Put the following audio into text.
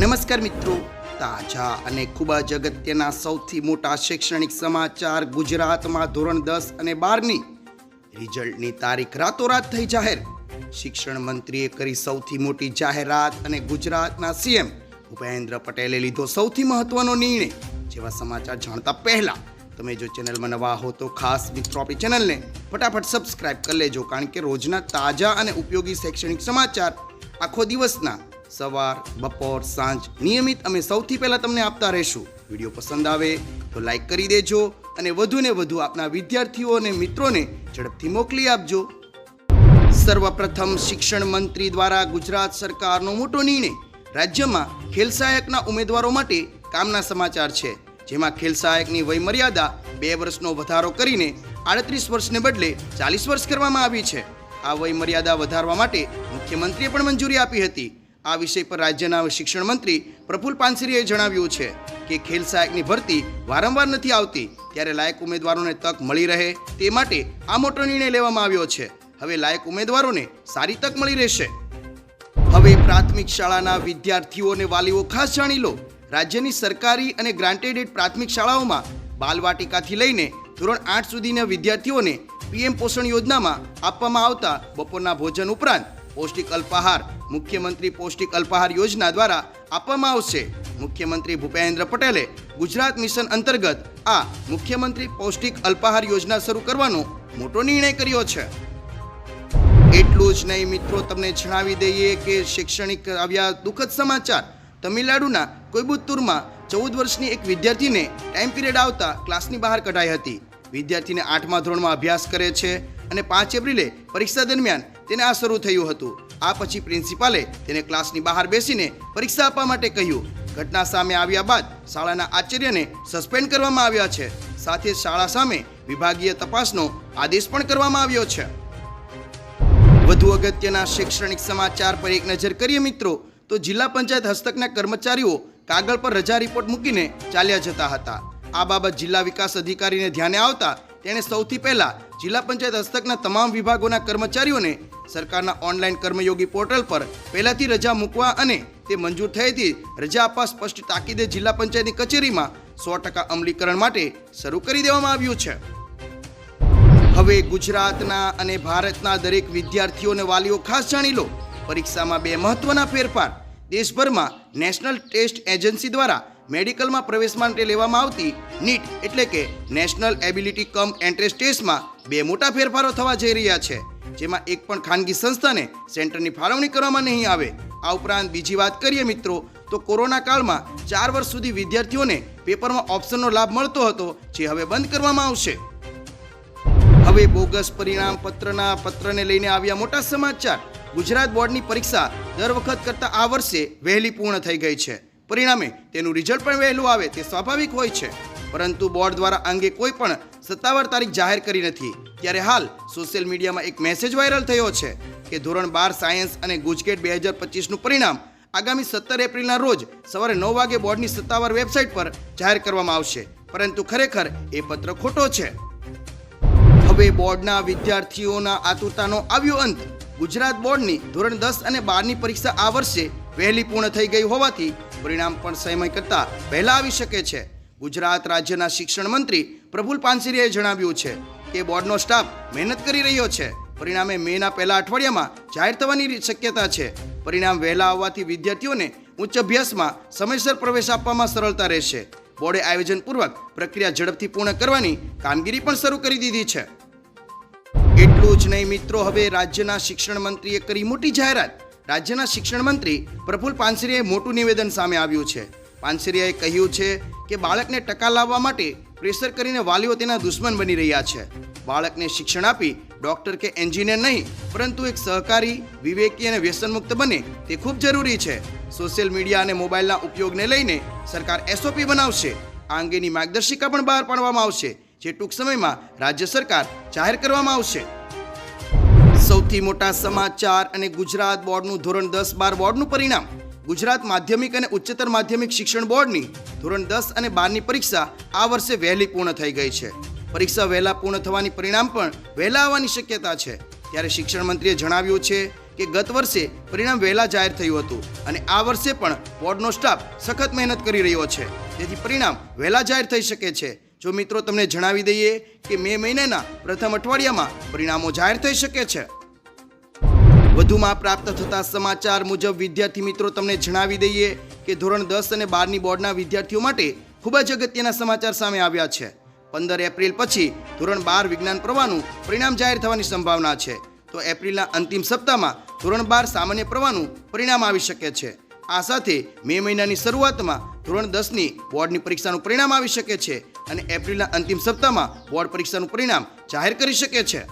નમસ્કાર મિત્રો. તાજા અને ખૂબ જ અગત્યના સૌથી મોટા શૈક્ષણિક સમાચાર ગુજરાતમાં ધોરણ દસ અને બારની રિઝલ્ટની તારીખ રાતોરાત થઈ જાહેર. શિક્ષણ મંત્રીએ કરી સૌથી મોટી જાહેરાત અને ગુજરાતના સીએમ ભૂપેન્દ્ર પટેલે લીધો સૌથી મહત્વનો નિર્ણય. જેવા સમાચાર જાણતા પહેલા તમે જો ચેનલમાં નવા હો તો ખાસ મિત્રો આપણી ચેનલને ફટાફટ સબસ્ક્રાઇબ કરી લેજો, કારણ કે રોજના તાજા અને ઉપયોગી શૈક્ષણિક સમાચાર આખો દિવસના સવાર, બપોર, સાંજ નિયમિત અમે સૌથી પહેલા તમને આપતા રહીશું. વીડિયો પસંદ આવે તો લાઈક કરી દેજો અને વધુને વધુ આપના વિદ્યાર્થીઓ અને મિત્રોને ઝડપથી મોકલી આપજો. સર્વપ્રથમ શિક્ષણ મંત્રી દ્વારા ગુજરાત સરકારનો મોટો નિર્ણય રાજ્યમાં ખેલ સહાયકના ઉમેદવારો માટે કામના સમાચાર છે. જેમાં ખેલ સહાયકની વયમર્યાદા બે વર્ષનો વધારો કરીને આડત્રીસ વર્ષને બદલે ચાલીસ વર્ષ કરવામાં આવી છે. આ વયમર્યાદા વધારવા માટે મુખ્યમંત્રીએ પણ મંજૂરી આપી હતી. આ વિષય પર રાજ્યના શિક્ષણ મંત્રી પ્રફુલ પાનસરીએ જણાવ્યું છે કે ખેલ સહાયકની ભરતી વારંવાર નથી આવતી, ત્યારે લાયક ઉમેદવારોને તક મળી રહે તે માટે આ મોટો નિર્ણય લેવામાં આવ્યો છે. હવે લાયક ઉમેદવારોને સારી તક મળી રહેશે. હવે પ્રાથમિક શાળાના વિદ્યાર્થીઓ અને વાલીઓ ખાસ જાણી લો. રાજ્યની સરકારી અને ગ્રાન્ટેડેડ પ્રાથમિક શાળાઓમાં બાલવાટિકાથી લઈને ધોરણ આઠ સુધીના વિદ્યાર્થીઓને પીએમ પોષણ યોજનામાં આપવામાં આવતા બપોરના ભોજન ઉપરાંત પૌષ્ટિક અલ્પાહાર મુખ્યમંત્રી પૌષ્ટિક અલ્પાહાર યોજના દ્વારા આપવામાં આવશે. મુખ્યમંત્રી ભૂપેન્દ્ર પટેલે ગુજરાત મિશન અંતર્ગત આ મુખ્યમંત્રી પૌષ્ટિક અલ્પાહાર યોજના શરૂ કરવાનો મોટો નિર્ણય કર્યો છે. એટલું જ નહીં મિત્રો, તમને જણાવી દઈએ કે શૈક્ષણિક આવ્યા દુઃખદ સમાચાર. તમિલનાડુના કોઈબુત્તુરમાં ચૌદ વર્ષની એક વિદ્યાર્થીને ટાઈમ પીરિયડ આવતા ક્લાસની બહાર કઢાઈ હતી. વિદ્યાર્થીને આઠમા ધોરણમાં અભ્યાસ કરે છે અને પાંચ એપ્રિલે પરીક્ષા દરમિયાન તેને આ શરૂ થયું હતું. આ પછી પ્રિન્સિપાલે તેને ક્લાસની બહાર બેસીને પરીક્ષા આપવા માટે કહ્યું, ઘટના સામે આવ્યા બાદ શાળાના આચાર્યને સસ્પેન્ડ કરવામાં આવ્યા છે. સાથે શાળા સામે વિભાગીય તપાસનો આદેશ પણ કરવામાં આવ્યો છે. વધુ અગત્યના શૈક્ષણિક સમાચાર પર એક નજર કરીએ મિત્રો, તો જિલ્લા પંચાયત હસ્તકના કર્મચારીઓ કાગળ પર રજા રિપોર્ટ મૂકીને ચાલ્યા જતા હતા. આ બાબત જિલ્લા વિકાસ અધિકારીને ધ્યાને આવતા તેણે સૌથી પહેલા જિલ્લા પંચાયત હસ્તકના તમામ વિભાગોના કર્મચારીઓને સરકારના ઓનલાઈન કર્મયોગી પોર્ટલ પર પહેલાથી રજા મૂકવા અને તે મંજૂર થયેથી રજા આપવા સ્પષ્ટ તાકીદે જિલ્લા પંચાયતની કચેરીમાં સો ટકા અમલીકરણ માટે શરૂ કરી દેવામાં આવ્યું છે. હવે ગુજરાતના અને ભારતના દરેક વિદ્યાર્થીઓ અને વાલીઓ ખાસ જાણી લો. પરીક્ષામાં બે મહત્વના ફેરફાર. દેશભરમાં નેશનલ ટેસ્ટ એજન્સી દ્વારા મેડિકલમાં પ્રવેશ માટે લેવામાં આવતી નીટ એટલે કે નેશનલ એબિલિટી કમ એન્ટ્રન્સ ટેસ્ટમાં બે મોટા ફેરફારો થવા જઈ રહ્યા છે. જેમાં એક પણ ખાનગી સંસ્થાને સેન્ટરની ફાળવણી કરવામાં નહીં આવે. આ ઉપરાંત બીજી વાત કરીએ મિત્રો, તો કોરોના કાળમાં ચાર વર્ષ સુધી વિદ્યાર્થીઓને પેપરમાં ઓપ્શનનો લાભ મળતો હતો, જે હવે બંધ કરવામાં આવશે. હવે બોગસ પરિણામ પત્રના પત્રને લઈને આવ્યા મોટા સમાચાર. ગુજરાત બોર્ડની પરીક્ષા દર વખત કરતાં આ વર્ષે વહેલી પૂર્ણ થઈ ગઈ છે. પરિણામે તેનું રિઝલ્ટ પણ વહેલું આવે તે સ્વાભાવિક હોય છે. પરંતુ બોર્ડ દ્વારા અંગે કોઈ પણ સત્તાવાર તારીખ જાહેર કરી નથી. ત્યારે હાલ સોશિયલ મીડિયામાં એક મેસેજ વાયરલ થયો છે કે ધોરણ બાર સાયન્સ અને ગુજકેટ બે હજાર પચીસનું પરિણામ આગામી સત્તર એપ્રિલના રોજ સવારે નવ વાગે બોર્ડની સત્તાવાર વેબસાઇટ પર જાહેર કરવામાં આવશે. પરંતુ ખરેખર એ પત્ર ખોટો છે. હવે બોર્ડના વિદ્યાર્થીઓના આતુરતાનો આવ્યો અંત. ગુજરાત બોર્ડની ધોરણ દસ અને બારની પરીક્ષા આ વર્ષે વહેલી પૂર્ણ થઈ ગઈ હોવાથી પરિણામ પણ સમય કરતાં વહેલા આવી શકે છે. ગુજરાત રાજ્યના શિક્ષણ મંત્રી પ્રફુલ પાનસરીએ જણાવ્યું છે કે બોર્ડનો સ્ટાફ મહેનત કરી રહ્યો છે. પરિણામે મેના પહેલા અઠવાડિયામાં જાહેર થવાની શક્યતા છે. પરિણામ વહેલા આવવાથી વિદ્યાર્થીઓને ઉચ્ચ અભ્યાસમાં સમયસર પ્રવેશ આપવામાં સરળતા રહેશે. બોર્ડે આયોજનપૂર્વક પ્રક્રિયા ઝડપથી પૂર્ણ કરવાની કામગીરી પણ શરૂ કરી દીધી છે. એટલું જ નહીં મિત્રો, હવે રાજ્યના શિક્ષણ મંત્રીએ કરી મોટી જાહેરાત. રાજ્યના શિક્ષણ મંત્રી પ્રફુલ પાનસરીએ મોટું નિવેદન સામે આવ્યું છે. પાનસરીયાએ કહ્યું છે કે બાળકને ટકા લાવવા માટે પ્રેશર કરીને વાલીઓ તેના દુશ્મન બની રહ્યા છે. બાળકને શિક્ષણ આપી ડોક્ટર કે એન્જિનિયર નહીં, પરંતુ એક સહકારી, વિવેકી અને વ્યસનમુક્ત બને તે ખૂબ જરૂરી છે. સોશિયલ મીડિયા અને મોબાઈલના ઉપયોગને લઈને સરકાર એસઓપી બનાવશે. આ અંગેની માર્ગદર્શિકા પણ બહાર પાડવામાં આવશે, જે ટૂંક સમયમાં રાજ્ય સરકાર જાહેર કરવામાં આવશે. સૌથી મોટા સમાચાર અને ગુજરાત બોર્ડનું ધોરણ દસ બાર બોર્ડનું પરિણામ. ગુજરાત માધ્યમિક અને ઉચ્ચતર માધ્યમિક શિક્ષણ બોર્ડની ધોરણ દસ અને બારની પરીક્ષા આ વર્ષે વહેલી પૂર્ણ થઈ ગઈ છે. પરીક્ષા વહેલા પૂર્ણ થવાની પરિણામ પણ વહેલા આવવાની શક્યતા છે. ત્યારે શિક્ષણ મંત્રીએ જણાવ્યું છે કે ગત વર્ષે પરિણામ વહેલા જાહેર થયું હતું અને આ વર્ષે પણ બોર્ડનો સ્ટાફ સખત મહેનત કરી રહ્યો છે. તેથી પરિણામ વહેલા જાહેર થઈ શકે છે. જો મિત્રો તમને જણાવી દઈએ કે મે મહિનાના પ્રથમ અઠવાડિયામાં પરિણામો જાહેર થઈ શકે છે. વધુમાં પ્રાપ્ત થતા સમાચાર મુજબ વિદ્યાર્થી મિત્રો તમને જણાવી દઈએ કે ધોરણ દસ અને બારની બોર્ડના વિદ્યાર્થીઓ માટે ખૂબ જ અગત્યના સમાચાર સામે આવ્યા છે. પંદર એપ્રિલ પછી ધોરણ બાર વિજ્ઞાન પ્રવાહનું પરિણામ જાહેર થવાની સંભાવના છે. તો એપ્રિલના અંતિમ સપ્તાહમાં ધોરણ બાર સામાન્ય પ્રવાહનું પરિણામ આવી શકે છે. આ સાથે મે મહિનાની શરૂઆતમાં ધોરણ દસની બોર્ડની પરીક્ષાનું પરિણામ આવી શકે છે અને એપ્રિલના અંતિમ સપ્તાહમાં બોર્ડ પરીક્ષાનું પરિણામ જાહેર કરી શકે છે.